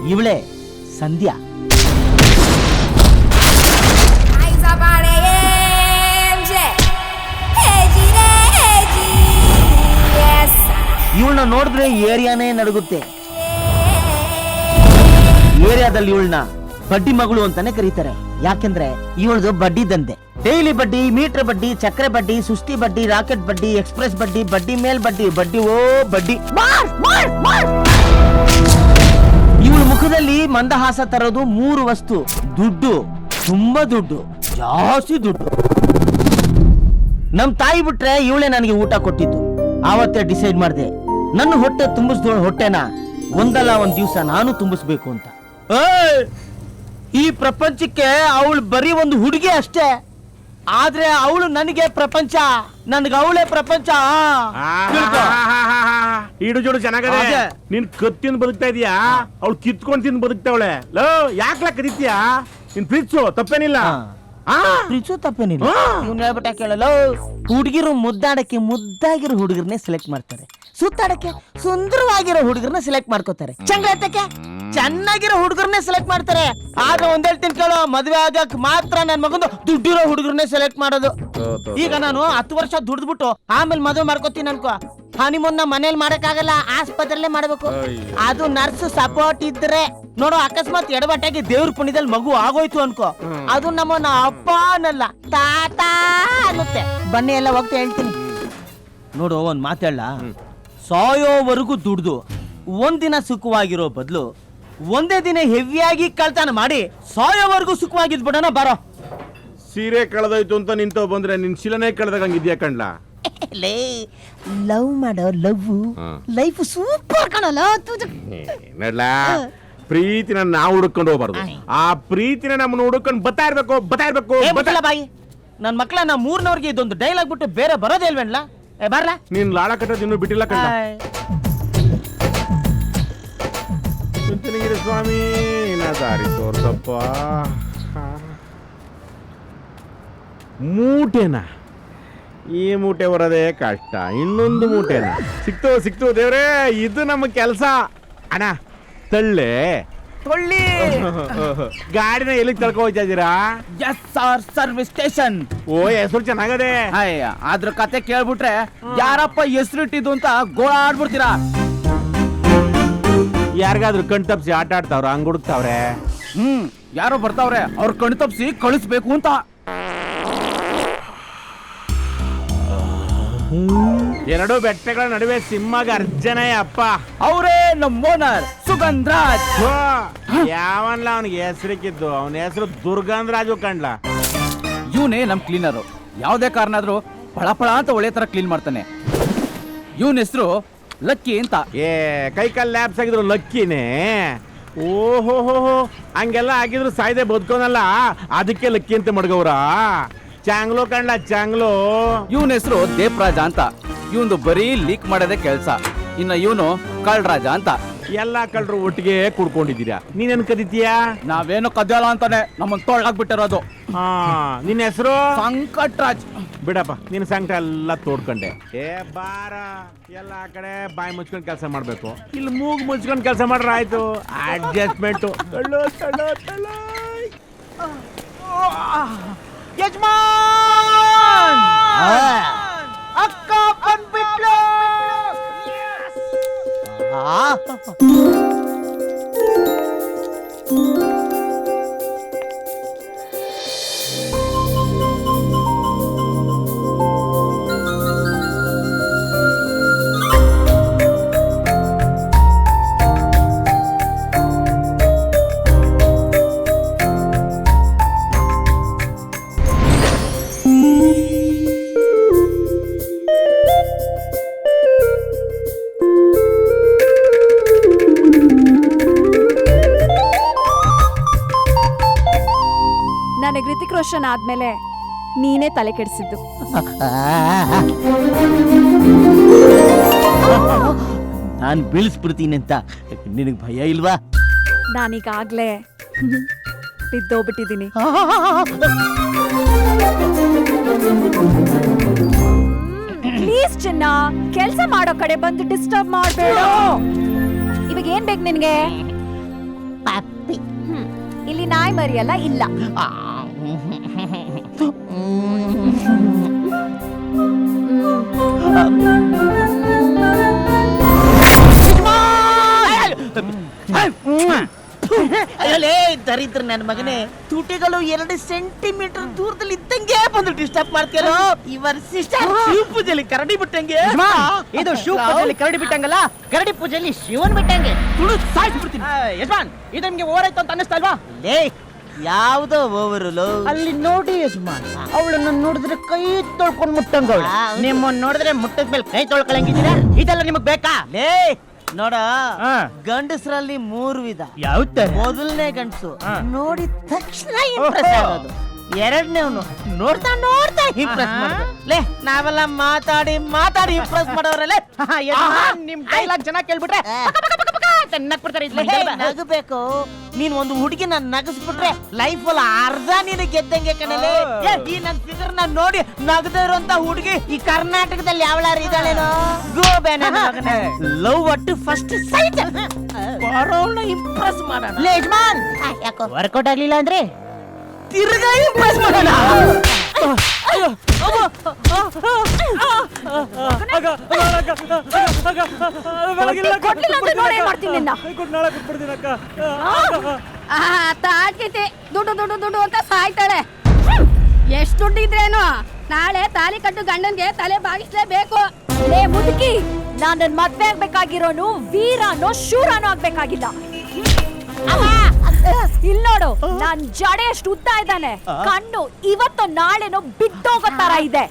ಇವಳೆ ಸಂಧ್ಯಾ. ಇವಳನ್ನ ನೋಡಿದ್ರೆ ಏರಿಯಾನೇ ನಡುಗುತ್ತೆ. ಏರಿಯಾದಲ್ಲಿ ಇವಳನ್ನ ಬಡ್ಡಿ ಮಗಳು ಅಂತಾನೆ ಕರೀತಾರೆ. ಯಾಕೆಂದ್ರೆ ಇವಳದು ಬಡ್ಡಿ ದಂಧೆ. ಡೈಲಿ ಬಡ್ಡಿ, ಮೀಟರ್ ಬಡ್ಡಿ, ಚಕ್ರೆ ಬಡ್ಡಿ, ಸುಸ್ತಿ ಬಡ್ಡಿ, ರಾಕೆಟ್ ಬಡ್ಡಿ, ಎಕ್ಸ್ಪ್ರೆಸ್ ಬಡ್ಡಿ ಬಡ್ಡಿ ಮೇಲ್ ಬಡ್ಡಿ ಬಡ್ಡಿ ಓ ಬಡ್ಡಿ. ಇವಳ ಮುಖದಲ್ಲಿ ಮಂದಹಾಸ ತರೋದು ಮೂರು ವಸ್ತು. ದುಡ್ಡು, ತುಂಬಾ ದುಡ್ಡು, ಜಾಸ್ತಿ ದುಡ್ಡು. ನಮ್ ತಾಯಿ ಬಿಟ್ರೆ ಇವಳೇ ನನಗೆ ಊಟ ಕೊಟ್ಟಿದ್ದು. ಆವತ್ತೇ ಡಿಸೈಡ್ ಮಾಡಿದೆ. ನನ್ನ ಹೊಟ್ಟೆ ತುಂಬಿಸ್ದೋಳ ಹೊಟ್ಟೆನ ಒಂದಲ್ಲ ಒಂದ್ ದಿವಸ ನಾನು ತುಂಬಿಸ್ಬೇಕು ಅಂತ! ಈ ಪ್ರಪಂಚಕ್ಕೆ ಅವಳು ಬರೀ ಒಂದು ಹುಡುಗಿ ಅಷ್ಟೇ. ಆದ್ರೆ ಅವಳು ನನಗೆ ಪ್ರಪಂಚ. ನನ್ಗೆ ಅವಳೇ ಪ್ರಪಂಚ. ಈಡು ಜೋಡು ಚೆನ್ನಾಗದೆ. ನಿನ್ ಕತ್ತಿನ ಬದುಕ್ತಾ ಇದೀಯಾ? ಅವಳು ಕಿತ್ಕೊಂಡ್ ತಿಂದು ಬದುಕ್ತಾವಳೆ. ಲೋ ಯಾಕ್ಲಾ ಕರೀತೀಯಾ? ನಿನ್ ಪ್ರೀತ್ಸು ತಪ್ಪೇನಿಲ್ಲ? ಪ್ರೀತ್ಸು ತಪ್ಪೇನಿಲ್ಲ. ಇವ್ನ ಹೇಳ್ಬಿಟ್ಟ ಕೇಳಲ್ಲ ಹುಡುಗಿರು ಮುದ್ದಾಡಕ್ಕೆ ಮುದ್ದಾಗಿರೋ ಹುಡುಗರನ್ನೇ ಸೆಲೆಕ್ಟ್ ಮಾಡ್ತಾರೆ. ಸುತ್ತಾಡಕ್ಕೆ ಸುಂದರವಾಗಿರೋ ಹುಡುಗರನ್ನ ಸೆಲೆಕ್ಟ್ ಮಾಡ್ಕೋತಾರೆ. ಚಂಗ್ರತಕ್ಕೆ ಚೆನ್ನಾಗಿರೋ ಹುಡುಗರನ್ನೇ ಸೆಲೆಕ್ಟ್ ಮಾಡ್ತಾರೆ. ಆಗ ಒಂದ್ ಹೇಳ್ತೀನಿ ಕೇಳೋ ಮದ್ವೆ ಆಗಕ್ ಮಾತ್ರ ನನ್ ಮಗಂದು ದುಡ್ಡಿರೋ ಹುಡುಗರನ್ನೇ ಸೆಲೆಕ್ಟ್ ಮಾಡೋದು. ಈಗ ನಾನು ಹತ್ತು ವರ್ಷ ದುಡ್ದ್ಬಿಟ್ಟು ಆಮೇಲೆ ಮದುವೆ ಮಾಡ್ಕೋತೀನಿ ಅನ್ಕೋ ಹನಿಮೂನ್ನ ಮನೇಲಿ ಮಾಡಕ್ಕಾಗಲ್ಲ ಆಸ್ಪತ್ರೆಲ್ಲೇ ಮಾಡ್ಬೇಕು. ಅದು ನರ್ಸ್ ಸಪೋರ್ಟ್ ಇದ್ರೆ ನೋಡು ಅಕಸ್ಮಾತ್ ಎಡವಟ್ಟಾಗಿ ದೇವ್ರ ಪುಣ್ಯದಲ್ಲಿ ಮಗು ಆಗೋಯ್ತು ಅನ್ಕೋ. ಅದು ನಮ್ಮ ಅಪ್ಪ ಅನ್ನಲ್ಲ ತಾತ ಅನ್ನುತ್ತೆ. ಬನ್ನಿ ಎಲ್ಲ ಹೋಗ್ತಾ ಹೇಳ್ತೀನಿ. ನೋಡು ಒಂದ್ ಮಾತೇಳ ಸಾಯೋವರೆಗೂ ದುಡ್ದು. ಒಂದಿನ ಸುಖವಾಗಿರೋ ಬದಲು ಒಂದೇ ದಿನ ಹೆವಿಯಾಗಿ ಕಳ್ತನ ಮಾಡಿ ಸಾಯೋವರೆಗೂ ಸುಖವಾಗಿದ್ಬಿಡೋಣ ಬರೋ. ಸೀರೆ ಕಳೆದೋಯ್ತು ಅಂತ ನಿಂತ ಬಂದ್ರೆ ನಿನ್ ಶಿಲನೆ ಕಳೆದಂಗಿದ್ಯಾ ಕಣ್ಲಾ? [laughs] ಲೇ ಲವ್ ಮಾಡೋ ಲವ್ ಹಾ. ಲೈಫ್ ಸೂಪರ್ ಕಾಣಲ್ಲ ನಡ್ಲಾ. ಪ್ರೀತಿನ ನಾವು ಹುಡುಕೊಂಡು ಹೋಗ್ಬಾರ್ದು. ಆ ಪ್ರೀತಿನ ನಮ್ಮನ್ನ ಹುಡುಕೊಂಡು ಬತ್ತಾ ಇರ್ಬೇಕು ಬತ್ತಾ ಇರ್ಬೇಕು ಏ ಬತ್ತಾ- ಬಾಯಿ. ನನ್ನ ಮಕ್ಳ ನಾ ಮೂರ್ನವ್ರಿಗೆ ಇದೊಂದು ಡೈಲಾಗ್ ಬಿಟ್ಟು ಬೇರೆ ಬರೋದೇ ಇಲ್ವೇನ್ಲ? ಏ ಬರ್ಲಾ. ನೀನ್ ಲಾಳ ಕಟ್ಟೋದು ಇನ್ನೂ ಬಿಟ್ಟಿಲ್ಲ ಕಣ್ಣ. ಚುಂಚನಗಿರಿ ಸ್ವಾಮಿ ನಿನ್ನ ದಾರಿ ತೋರ್ಸಪ್ಪ. ಮೂಟೆನಾ. ಈ ಮೂಟೆ ಬರೋದೇ ಕಷ್ಟ ಇನ್ನೊಂದು ಮೂಟೆನಾ. ಸಿಕ್ತು ಸಿಕ್ತು ದೇವ್ರೇ ಇದು ನಮ್ಮ ಕೆಲಸ. ಅಣ್ಣ ತಳ್ಳೆ. ತೊಳ್ಳಿ. [laughs] ಗಾಡಿನ ಎಲ್ಲಿಗೆ ತಳ್ಕೊ ಹೋಗ್ತಾ ಇದ್ದೀರಾ? ಎಸ್ ಆರ್ ಸರ್ವಿಸ್ ಸ್ಟೇಷನ್ ಓ ಹೆಸರು ಚೆನ್ನಾಗದೆ. ಅಯ್ಯ ಅದ್ರ ಕತೆ ಕೇಳ್ಬಿಟ್ರೆ ಯಾರಪ್ಪ ಹೆಸರಿಟ್ಟಿದ್ದು ಅಂತ ಗೋಳಾಡ್ಬಿಡ್ತೀರಾ ಯಾರಿಗಾದ್ರೂ ಕಣ್ ತಪ್ಸಿ ಆಟ ಆಡ್ತಾವ್ರ? ಹಂಗ್ ಹುಡುಕ್ತಾವ್ರೆ? ಹ್ಮ್ ಯಾರೋ ಬರ್ತಾವ್ರೆ. ಅವ್ರ ಕಣ್ ತಪ್ಸಿ ಕಳಿಸ್ಬೇಕು ಅಂತ. ಎರಡು ಬೆಟ್ಟಗಳ ನಡುವೆ ಸಿಂಹಗ ಅರ್ಜನೆ ಅಪ್ಪ. ಅವರೇ ನಮ್ಮ ಓನರ್ ಸುಗಂಧರಾಜ್. ಯಾವನ್ಲ ಅವನಿಗೆ ಹೆಸರಿಕ್ಕಿದ್ದು? ಅವನ ಹೆಸರು ದುರ್ಗಂಧರಾಜು ಕಂಡ್ಲ? ಇವನೇ ನಮ್ಮ ಕ್ಲೀನರು. ಯಾವುದೇ ಕಾರಣ ಪಳ ಪಳ ಅಂತ ಒಳ್ಳೆ ತರ ಕ್ಲೀನ್ ಮಾಡ್ತಾನೆ. ಇವನ್ ಹೆಸರು ಲಕ್ಕಿ ಅಂತ. ಏ ಕೈ ಕಾಲ್ ಲ್ಯಾಬ್ಸ್ ಆಗಿದ್ರು ಲಕ್ಕಿನೇ. ಓಹೋ ಹೋ ಹಂಗೆಲ್ಲ ಆಗಿದ್ರು ಸಾಯ್ದೆ ಬದುಕೋನಲ್ಲ? ಅದಕ್ಕೆ ಲಕ್ಕಿ ಅಂತ ಮಡ್ಗವ್ರ. ಚಾಂಗ್ಲೋ ಕಂಡ್ಲ ಚಾಂಗ್ಲೋ. ಇವನ್ ಹೆಸರು ದೇವರಾಜ ಅಂತ. ಇವಂದು ಬರೀ ಲೀಕ್ ಮಾಡೋದೇ ಕೆಲ್ಸ. ಇನ್ನ ಇವನು ಕಳ್ರಾಜ ಅಂತ. ಎಲ್ಲಾ ಕಳ್ಳರು ಒಟ್ಟಿಗೆ ಕುಡ್ಕೊಂಡಿದ್ದೀರಾ? ನೀನೇನ್ ಕದಿತೀಯಾ? ನಾವೇನು ಕದ್ಯಲ್ಲ ಅಂತಾನೆ ನಮ್ಮನ್ ತೊಳ್ಳಾಗ್ಬಿಟ್ಟಿರೋದು ಹಾ ನಿನ್ನ ಹೆಸರು? ಸಂಕಟ್ರಾಜ್. ಬಿಡಪ್ಪ ನಿನ್ನ ಸಂಕಟ ಎಲ್ಲ ತೋಡ್ಕೊಂಡೆ. ಏ ಬಾರ. ಎಲ್ಲ ಆ ಕಡೆ ಬಾಯಿ ಮುಚ್ಕೊಂಡು ಕೆಲಸ ಮಾಡ್ಬೇಕು. ಇಲ್ಲಿ ಮೂಗ್ ಮುಚ್ಕೊಂಡು ಕೆಲಸ ಮಾಡ್ರ ಆಯ್ತು. ಅಡ್ಜಸ್ಟ್ಮೆಂಟ್ ಯಜಮಾನ್! ಅಕ್ಕ ರೋಷನ್ ಆದ್ಮೇಲೆ ನೀನೇ ತಲೆ ಕೆಡಿಸಿದ್ದು. [laughs] ನಾನು ಬೀಳಿಸ್ಬಿಡ್ತೀನಿ ಅಂತ. ನಿನಗೆ ಭಯ ಇಲ್ವಾ? ನಾನೀಗಾಗ್ಲೇ ಬಿದ್ದೋಗ್ಬಿಟ್ಟಿದ್ದೀನಿ. [laughs] ಪ್ಲೀಸ್ ಚಿನ್ನ ಕೆಲಸ ಮಾಡೋ ಕಡೆ ಬಂದು ಡಿಸ್ಟರ್ಬ್ ಮಾಡಬೇಡ. ಇವಾಗ ಏನ್ ಬೇಕು ನಿನಗೆ? ಪಪ್ಪಿ ಇಲ್ಲಿ ನಾಯಿ ಮರಿಯಲ್ಲ ಇಲ್ಲ. ಅಯ್ಯಲೇ ದರಿದ್ರ ನನ್ನ ಮಗನೇ. ತುಟಿಗಳು ಎರಡು ಸೆಂಟಿಮೀಟರ್ ದೂರದಲ್ಲಿ ಇದ್ದಂಗೆ ಬಂದು ಡಿಸ್ಟರ್ಬ್ ಮಾಡ್ತೀರೋ ಇವರ್ ಸಿಸ್ಟರ್ ಶಿವ ಪೂಜೆಲಿ ಕರಡಿ ಬಿಟ್ಟಂಗೆ. ಇದು ಶಿವ ಪೂಜೆಯಲ್ಲಿ ಕರಡಿ ಬಿಟ್ಟಂಗಲ್ಲ? ಕರಡಿ ಪೂಜೆಯಲ್ಲಿ ಶಿವನ್ ಬಿಟ್ಟಂಗೆ. ತುಳು ಸಾಯಿಸ್ಬಿಡ್ತೀನಿ. ಯಜಮಾನ್ ಇದು ನಿಮ್ಗೆ ಓವರಾಯ್ತು ಅಂತ ಅನ್ನಿಸ್ತಾ ಇಲ್ವಾ? ಲೇ ಯಾವ್ದೋ ಓವರಲು ಅಲ್ಲಿ ನೋಡಿ ಯಜಮಾನ್ ಅವಳನ್ನ ನೋಡಿದ್ರೆ ಕೈ ತೊಳ್ಕೊಂಡ್ ಮುಟ್ಟಂಗ ನಿಮ್ಮನ್ನ ನೋಡಿದ್ರೆ ಮುಟ್ಟದ ಮೇಲೆ ಕೈ ತೊಳ್ಕೊಳಂಗಿದ್ದೀರಾ? ಇದೆಲ್ಲ ನಿಮಗ್ ಬೇಕಾ? ಲೇ ನೋಡ ಗಂಡಸರಲ್ಲಿ ಮೂರು ವಿಧ. ಯಾವ್ದ ಮೊದಲನೇ ಗಂಡಸು. ನೋಡಿದ ತಕ್ಷಣ ಇಂಪ್ರೆಸ್ ಆಗೋದು. ಎರಡನೇವನು ನೋಡ್ತಾ ನೋಡ್ತಾ ಇಂಪ್ರೆಸ್ ಲೇ ನಾವೆಲ್ಲ ಮಾತಾಡಿ ಮಾತಾಡಿ ಇಂಪ್ರೆಸ್ ಮಾಡೋರಲ್ಲೇ ನಿಮ್ ಡೈಲಾಗ್ ಜನ ಕೇಳ್ಬಿಟ್ರೆ ಚೆನ್ನಾಗಿ ಬಿಡ್ತಾರೆ ಲೇ, ನಗಬೇಕು. ನೀನ್ ಒಂದು ಹುಡುಗಿನ ನಗಸ್ಬಿಟ್ರೆ ಲೈಫ್ ಅಲ್ಲಿ ಅರ್ಧ ನೀನು ಗೆದ್ದಂಗೆ ಕಣಲೆ. ಏ, ಈ ನನ್ ಫಿಗರ್ ನಾನ್ ನೋಡಿ ನಗದ ಇರುವಂತ ಹುಡುಗಿ ಈ ಕರ್ನಾಟಕದಲ್ಲಿ ಯಾವಳಾರು ಇದ್ದಾಳೇನೋ ಲವ್ ಒಟ್ಟು ಫಸ್ಟ್ ಸೈಟ್ ಬರೋಣ ಇಂಪ್ರೆಸ್ ಮಾಡೋಣ. ಲೇ, ಯಜಮಾನ್. ಯಾಕೋ ವರ್ಕೌಟ್ ಆಗ್ಲಿಲ್ಲ ಅಂದ್ರೆ? ತಿರ್ಗಾ ಇಂಪ್ರೆಸ್ ಮಾಡೋಣ. ಅಂತ ಸಾಯ್ತಾಳೆ. ಎಷ್ಟು ದುಡ್ಡು ಇದ್ರೇನು ನಾಳೆ ತಾಲಿ ಕಟ್ಟು ಗಂಡನ್ಗೆ ತಲೆ ಬಾಗಿಸ್ಲೇಬೇಕು. ಲೇ, ಮುದುಕಿ, ನಾನ್ ನನ್ ಮದ್ವೆ ಆಗ್ಬೇಕಾಗಿರೋನು ವೀರನೋ ಶೂರನೋ ಆಗ್ಬೇಕಾಗಿಲ್ಲ. ಇಲ್ ನೋಡು ನಾನ್ ಜಡೆ ಎಷ್ಟು ಉದ್ದ ಇದ್ದಾನೆ. ಕಣ್ಣು ಇವತ್ತು ನಾಳೆನೋ ಬಿದ್ದೋಗೋ ತರ ಇದೆ.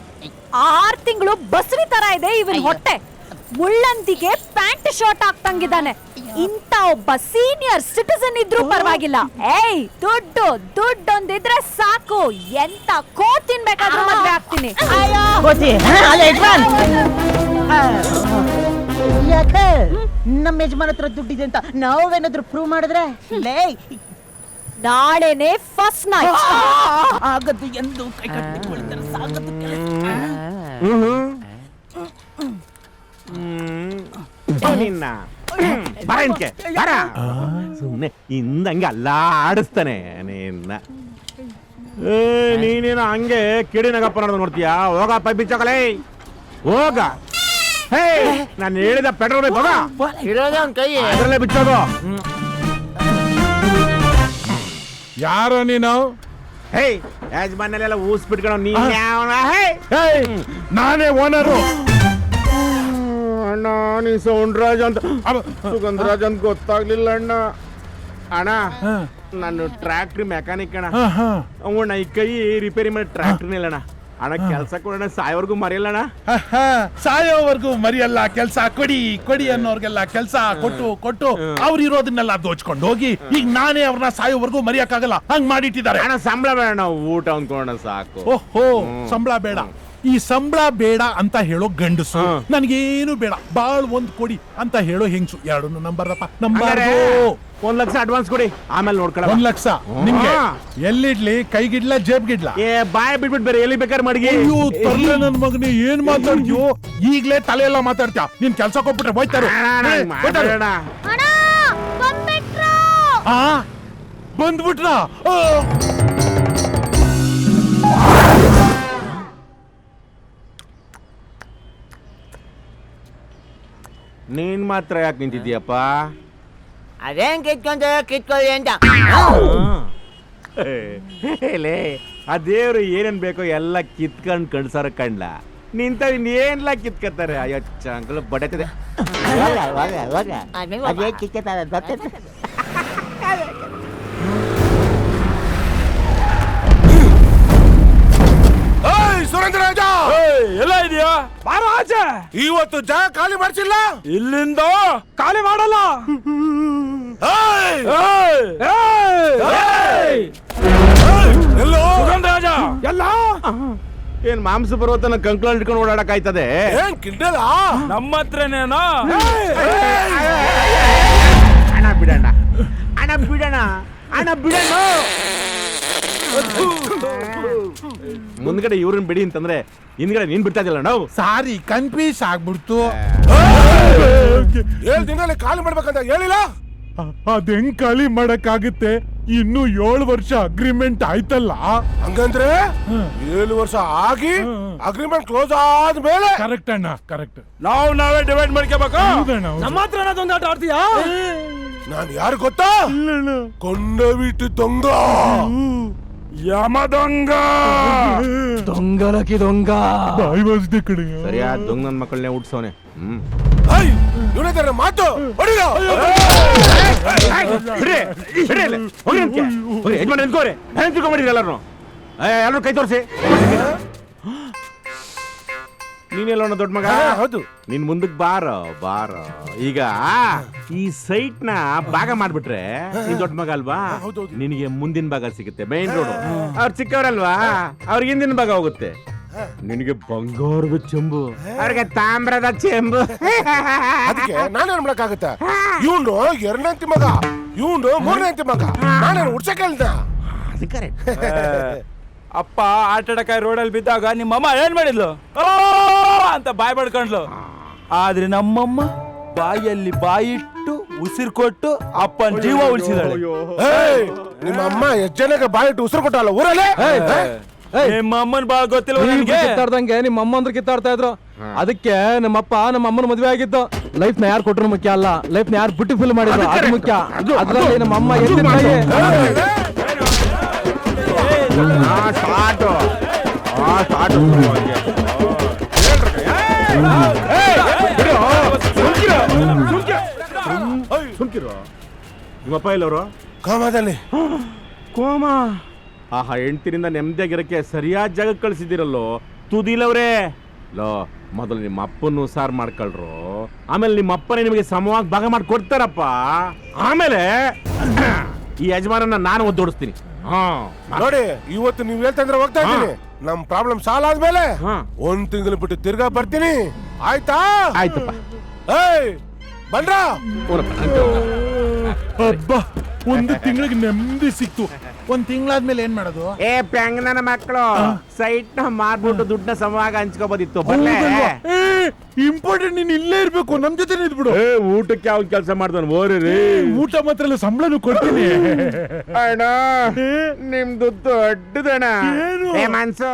ಆರ್ ತಿಂಗಳು ಬಸ್ರಿ ತರ ಇದೆ ಇವನ್ ಹೊಟ್ಟೆ. ಮುಳ್ಳಂದಿಗೆ ಪ್ಯಾಂಟ್ ಶರ್ಟ್ ಹಾಕ್ತಂಗಿದ್ದಾನೆ. ಇಂತ ಒಬ್ಬ ಸೀನಿಯರ್ ಸಿಟಿಸನ್ ಇದ್ರೂ ಪರವಾಗಿಲ್ಲ. ಏಯ್ ದುಡ್ಡು ಒಂದಿದ್ರೆ ಸಾಕು. ಎಂತ ಕೋ ತಿನ್ಬೇಕಾದ್ರೂ ಮದ್ವೆ ಆಗ್ತೀನಿ. ಯಾಕೆ ನಮ್ಮ ಯಜಮಾನ್ ಹತ್ರ ದುಡ್ಡಿದೆ ಅಂತ ನಾವೇನಾದ್ರೂ ಪ್ರೂವ್ ಮಾಡಿದ್ರೆ ಲೇ ನಾಳೆನೆ ಫಸ್ಟ್ ನೈಟ್ ಆಗದು ಎಂದು ಕೈ ಕಟ್ಟಿಕೊಳ್ಳುತ್ತಾರೆ ಸಾಗದು ನಿನ್ನ ಸುಮ್ಮನೆ ಹಿಂದಂಗೆ ಅಲ್ಲ ಆಡಿಸ್ತಾನೆ ನಿನ್ನ ಏ ನೀನೇನು ಹಂಗೆ ಕಿಡಿ ನಗಪ್ಪ ನೋಡ್ತೀಯಾ ಹೋಗಪ್ಪ ಬಿಚ್ಚಕಲೇ ಹೋಗ ನಾನು ಹೇಳಿದ ಪೆಟ್ರೋಲ್ ಬೇಕು ಹೋಗ. ಇರೋದೇ ಒಂದ್ ಕೈ. ಅದರಲ್ಲೇ ಬಿಚ್ಚೋದು. ಯಾರೋ ನೀನು? ಹೇ ಯಜಮಾನಲ್ಲೆಲ್ಲ ಊಸ್ ಬಿಟ್ಕೊಂಡು ನೀನ್ ಯಾವನ? ಹೇ ಏಯ್, ನಾನೇ ಓನರು. ಅಣ್ಣ ನೀ ಸೌಂಡ್ರಾಜ್ ಅಂತ. ಸುಗಂಧರಾಜ್ ಅಂತ ಗೊತ್ತಾಗ್ಲಿಲ್ಲ ಅಣ್ಣ. ಅಣ್ಣ ನಾನು ಟ್ರ್ಯಾಕ್ಟ್ರಿ ಮೆಕ್ಯಾನಿಕ್ ಅಣ್ಣ. ಅವಣ್ಣ ಈ ಕೈ ರಿಪೇರಿ ಮಾಡಿ ಟ್ರ್ಯಾಕ್ಟ್ರಿ ನಿಲ್ಲಣ್ಣ ಅಣ್ಣ ಕೆಲಸ ಕೊಡೋಣ ಸಾಯೋವರೆಗೂ ಮರೆಯಲ್ಲಣ್ಣ? ಸಾಯೋವರೆಗೂ ಮರಿಯಲ್ಲ ಕೆಲಸ ಕೊಡಿ ಕೊಡಿ ಅನ್ನೋರ್ಗೆಲ್ಲ ಕೆಲಸ ಕೊಟ್ಟು ಕೊಟ್ಟು ಅವ್ರು ಇರೋದನ್ನೆಲ್ಲ ದೋಚ್ಕೊಂಡು ಹೋಗಿ ಈಗ ನಾನೇ ಅವ್ರನ್ನ ಸಾಯೋವರೆಗೂ ಮರಿಯಕ್ಕಾಗಲ್ಲ ಹಂಗ್ ಮಾಡಿಟ್ಟಿದ್ದಾರೆ. ಅಣ್ಣ ಸಂಬಳ ಬೇಡ ಊಟ ಅಂದ್ಕೊಂಡ ಸಾಕು. ಓಹೋ ಸಂಬಳ ಬೇಡ. ಈ ಸಂಬಳ ಬೇಡ ಅಂತ ಹೇಳೋ ಗಂಡಸು. ನನಗೇನು ಬೇಡ ಬಾಳ್ ಒಂದ್ ಕೊಡಿ ಅಂತ ಹೇಳೋ ಹೆಂಗ್ಸು ಎರಡನ್ನು ನಂಬರ್ದಪ್ಪ ನಂಬರ್ ಒಂದ್ ಲಕ್ಷ ಅಡ್ವಾನ್ಸ್ ಕೊಡಿ. ಆಮೇಲೆ ನೋಡ್ಕೊಳ ಒಂದ್ ಲಕ್ಷ. ನಿಮ್ಗೆ? ಎಲ್ಲಿಡ್ಲಿ? ಕೈಗಿಡ್ಲ ಜೇಬ್ಗಿಡ್ಲ? ಏ ಬಾಯ್ ಬಿಟ್ಬಿಟ್ ಬೇರೆ. ಎಲ್ಲಿ ಬೇಕಾದ್ರೆ ಮಡಗಿ. ಅಯ್ಯೋ ತರ್ಲೆ ನನ್ ಮಗನೇ ಏನ್ ಮಾತಾಡ್ತೀಯೋ? ಈಗ್ಲೇ ತಲೆ ಎಲ್ಲ ಮಾತಾಡ್ತೀಯ? ನಿನ್ ಕೆಲ್ಸ ಕೊಟ್ಬಿಟ್ರೆ ಹೋಯ್ತಾರು. ಆ ಬಂದ್ಬಿಟ್ರ ನೀನ್ ಮಾತ್ರ ಯಾಕೆ ನಿಂತಿದ್ಯಪ್ಪ ಅದೇನ್ ಕಿತ್ಕೊಂತ ಕಿತ್ಕೊಳ್ಳಿ ಅಂತ. ಲೇ ಆ ದೇವ್ರು ಏನೇನ್ ಬೇಕೋ ಎಲ್ಲ ಕಿತ್ಕೊಂಡ್ ಕಣ್ಸಾರ ಕಂಡ್ಲ ನಿಂತ ಇನ್ನೇನ್ಲ ಕಿತ್ಕತ್ತಾರೆ? ಅಯ್ಯೋ ಚಂಕಲ್ ಬಡತದೆ. ಅದೇ ಕಿತ್ಕೊತಾರೆ ಗೊತ್ತೈತೆ. ಎಲ್ಲ ಇದೆಯಾ ಬಾರೋ ಆಚೆ ಇವತ್ತು ಜಾಗ ಖಾಲಿ ಮಾಡ್ಸಿಲ್ಲ ಇಲ್ಲಿಂದ ಖಾಲಿ ಮಾಡಲ್ಲ ಏಯ್! ಏಯ್! ಏಯ್! ಎಲ್ಲೋ ಎಲ್ಲ ಏನ್ ಮಾಂಸ ಪರ್ವತನ ಕಂಕ್ಳಲ್ಲಿ ಇಟ್ಕೊಂಡು ಓಡಾಡಕ್ ಆಯ್ತದೆ ಏನ್ ಕಿಡ್ಡಲ್ಲ ನಮ್ಮ ಹತ್ರನೇನೋ ಹಣ ಬಿಡಣ್ಣ ಹಣ ಬಿಡಣ ಹಣ ಬಿಡಣ ಮುಂದ್ಗಡೆ ಇವ್ರನ್ನ ಬಿಡಿ ಅಂತಂದ್ರೆ ಹಿಂದ್ಗಡೆ ನೀನ್ ಬಿಡ್ತಾ ಇದ್ದಿಲ್ಲ ನಾವು? ಸಾರಿ ಕನ್ಫ್ಯೂಸ್ ಆಗ್ಬಿಡ್ತು. ಏಳು ದಿನದಲ್ಲಿ ಖಾಲಿ ಮಾಡ್ಬೇಕಂತ ಹೇಳಿಲ್ಲ? ಅದ್ ಹೆಂಗ್ ಖಾಲಿ ಮಾಡಕ್ಕಾಗುತ್ತೆ? ಇನ್ನು ಏಳು ವರ್ಷ ಅಗ್ರಿಮೆಂಟ್ ಆಯ್ತಲ್ಲ? ಹಂಗಂದ್ರೆ ಏಳು ವರ್ಷ ಆಗಿ ಅಗ್ರಿಮೆಂಟ್ ಕ್ಲೋಸ್ ಆದ್ಮೇಲೆ ಕರೆಕ್ಟ್ ಅಣ್ಣ ಕರೆಕ್ಟ್ ನಾವು ನಾವೇ ಡಿವೈಡ್ ಮಾಡ್ಕೋಬೇಕು? ನಮ್ಮ ಹತ್ರ ದೊಂದಾಟ ಆಡ್ತೀಯಾ? ನಾನು ಯಾರು ಗೊತ್ತಾ? ಕೊಂಡ ಬಿಟ್ಟು ದೊಂಗ ಯಮ ದೊಂಗ ದೊಂಗಲಕಿ ದೊಂಗ. ಬಾಯಿ ಬಾಜಿದೆ ಕಡೆ ಸರಿಯಾದ ದೊಂಗ ನನ್ನ ಮಕ್ಕಳನ್ನೇ ಹುಟ್ಸವನೆ ಹ್ಮ್. ಇವನ ಮಾತು ಯಜಮಾನ ಎಲ್ಲರೂ ಕೈ ತೋರಿಸಿ. ನೀನೆಲ್ಲ ದೊಡ್ಡ ಮಗ? ಹೌದು. ನಿನ್ ಮುಂದಕ್ ಬಾರೋ ಬಾರ. ಈಗ ಈ ಸೈಟ್ನ ಭಾಗ ಮಾಡ್ಬಿಟ್ರೆ ನೀನ್ ದೊಡ್ಡ ಮಗ ಅಲ್ವಾ. ನಿನಗೆ ಮುಂದಿನ ಭಾಗ ಸಿಗುತ್ತೆ ಮೇನ್ ರೋಡ್ ಅವ್ರು ಚಿಕ್ಕವರಲ್ವಾ? ಅವ್ರಿಗೆ ಹಿಂದಿನ ಭಾಗ ಹೋಗುತ್ತೆ. ನಿನಗೆ ಬಂಗಾರದ ಚೆಂಬು. ಅವ್ರಿಗೆ ತಾಮ್ರದ ಚೆಂಬು. ಅದಕ್ಕೆ ನಾನೇನ್ ಮಾಡಕ್ಕಾಗತ್ತ? ಇವನು ಎರಡನೇ ಮಗ. ಇವನು ಮೂರನೇ ಮಗ. ನಾನೇನು ಹುಡ್ಸಕ್ ಅದು ಕರೆಕ್ಟ್ ಅಪ್ಪ ಆಟಾಡಕಾಯಿ ರೋಡಲ್ಲಿ ಬಿದ್ದಾಗ ನಿಮ್ಮಮ್ಮ ಏನ್ ಮಾಡಿದ್ಲು? ಅಂತ ಬಾಯ್ ಬಡ್ಕೊಂಡ್ಲು ಆದ್ರೆ ನಮ್ಮಮ್ಮ ಬಾಯಲ್ಲಿ ಬಾಯಿಟ್ಟು ಉಸಿರು ಕೊಟ್ಟು ಅಪ್ಪನ ಜೀವ ಉಳಿಸಿದಾಳೆ ನಿಮ್ಮಮ್ಮ ನಿಮ್ಮ ಅಮ್ಮ ಎಷ್ಟ್ ಜನಕ್ಕೆ ಬಾಯಿಟ್ಟು ಉಸಿರು ಕೊಟ್ಟಲ್ಲ ಊರಲ್ಲೇ ನಿಮ್ಮ ಅಮ್ಮನ್ ಬಾಳ ಗೊತ್ತಿಲ್ಲ ನಿನ್ಗೆ ಕಿತ್ತಾಡ್ದಂಗೆ ನಿಮ್ಮ ಅಮ್ಮ ಅಂದ್ರೆ ಕಿತ್ತಾಡ್ತಾ ಇದ್ರು ಅದಕ್ಕೆ ನಮ್ಮಪ್ಪ ನಮ್ಮ ಅಮ್ಮನ ಮದುವೆ ಆಗಿದ್ದು ಲೈಫ್ನ ಯಾರು ಕೊಟ್ಟರು ಮುಖ್ಯ ಅಲ್ಲ ಲೈಫ್ನ ಯಾರು ಬ್ಯೂಟಿಫುಲ್ ಮಾಡಿದ್ರು ಅದು ಮುಖ್ಯ ಅದ್ರಲ್ಲಿ ನಮ್ಮ ಅಮ್ಮ ಎತ್ತಿನ ಸ್ಟಾರ್ಟು ಸ್ಟಾರ್ಟು ಸುಮ್ಕಿರು ನಿಮ್ಮಪ್ಪ ಇಲ್ಲವರು ಕಾಮದಲ್ಲಿ. ಕೋಮಾ. ಆಹಾ ಹೆಂಡ್ತಿನಿಂದ ನೆಮ್ಮದಿಯಾಗಿರಕ್ಕೆ ಸರಿಯಾದ ಜಾಗಕ್ಕೆ ಕಳಿಸಿದಿರಲ್ಲೋ ತುದಿಲವ್ರೆ. ಲೋ ಮೊದಲು ನಿಮ್ಮ ಅಪ್ಪನ್ನು ಸಾರ್ ಮಾಡ್ಕೊಳ್ರು. ಆಮೇಲೆ ನಿಮ್ಮ ಅಪ್ಪನೇ ನಿಮಗೆ ಸಮವಾಗಿ ಭಾಗ ಮಾಡಿ ಕೊಡ್ತಾರಪ್ಪ ಆಮೇಲೆ ಈ ಯಜಮಾನನ್ನ ನಾನು ಒದ್ದೋಡಿಸ್ತೀನಿ. ಹಾ. ನೋಡಿ ಇವತ್ತು ನೀವು ಹೇಳ್ತಂದ್ರೆ ಹೋಗ್ತಾ ಇದ್ದೀನಿ. ನಮ್ ಪ್ರಾಬ್ಲಮ್ ಸಾಲ್ವ್ ಆದ್ಮೇಲೆ ಹಾ. ಒಂದ್ ತಿಂಗಳು ಬಿಟ್ಟು ತಿರ್ಗಾ ಬರ್ತೀನಿ. ಆಯ್ತಾ? ಆಯ್ತಪ್ಪ. ಏಯ್ ಬಂದ್ರಾ ಊರಪ್ಪ, ಹೋಗು. ಒಂದು ತಿಂಗಳಿಗೆ ನೆಮ್ಮದಿ ಸಿಕ್ತು. ಒಂದ್ ತಿಂಗಳಾದ್ಮೇಲೆ ಏನ್ ಮಾಡೋದು? ಏ ಪ್ಯಾಂಗನ ನನ್ನ ಮಕ್ಕಳು. ಸೈಟ್ನ ಮಾರ್ಬಿಟ್ಟು ದುಡ್ಡನ್ನ ಸಮವಾಗ ಹಂಚ್ಕೋಬೋದಿತ್ತು ಇಂಪಾರ್ಟೆಂಟ್ ನೀನ್ ಇಲ್ಲೇ ಇರ್ಬೇಕು ನಮ್ ಜೊತೆ ಇದ್ಬಿಡು. ಏ ಊಟಕ್ಕೆ ಯಾವ ಕೆಲಸ ಮಾಡ್ತಾನೆ ಓರಿ ರೀ. ಊಟ ಮಾತ್ರ ಸಂಬಳನು ಕೊಡ್ತೀನಿ. ಅಣ್ಣ ನಿಮ್ದು ದೊಡ್ಡದಣ್ಣ. ಏನು? ಏ ಮನ್ಸು.